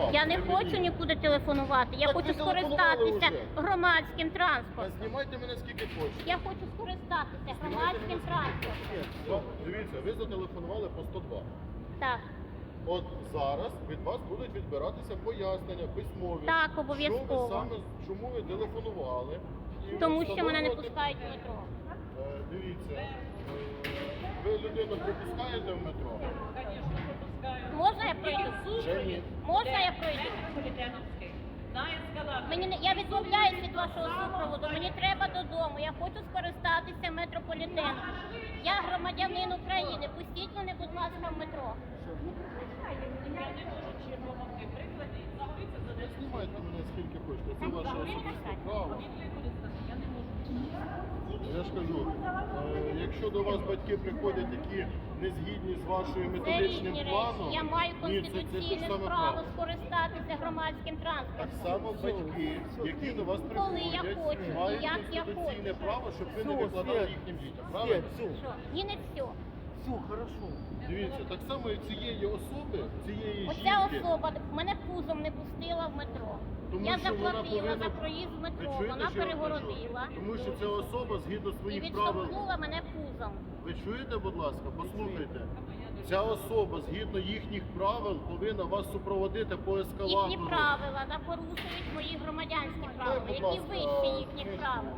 вам. Я не хочу нікуди телефонувати. Я Так хочу телефонували скористатися вже. громадським транспортом. знімайте мене скільки хочете. Я хочу скористатися громадським транспортом. Ну, Дивіться, ви зателефонували по 102. Так, От зараз від вас будуть відбиратися пояснення письмові. Так, Що ви саме чому ви телефонували? І тому що мене не встановлювати- пускають в метро. Е, Дивіться, е, ви людину пропускаєте в метро? Ні. Можна я пройду? Політеновський. Мені не я відмовляюсь від вашого супроводу. Мені треба додому. Я хочу скористатися метрополітеном. Я громадянин України. Пустіть мене, будь ласка, в метро. Я не можу чим допомогти. Приклади, загориться за Ви 10 знімайте мене скільки хочете. Це ваше особисте право. Я не можу. Я ж кажу, е, якщо до вас батьки приходять, які не згідні з вашою Це методичним різні планом, речі. Я маю це, це конституційне право право. скористатися громадським транспортом. Так само батьки, які до вас приходять, Коли я хочу, мають і як я конституційне хочу. право, щоб ви не викладали їхнім дітям. Правильно? Що? Ні, не все. все, хорошо. Дивіться, так само і цієї особи, цієї Оця жінки. особа мене пузом не пустила я заплатила за проїзд в метро, чуєте, вона що я кажу? перегородила Тому що ця особа згідно і своїх правил. відштовхнула мене пузом. Ви чуєте, будь ласка, послухайте. Ця особа згідно їхніх правил повинна вас супроводити по ескалатору. Їхні правила да, порушують мої громадянські правила, будь які ласка, вищі їхніх правил.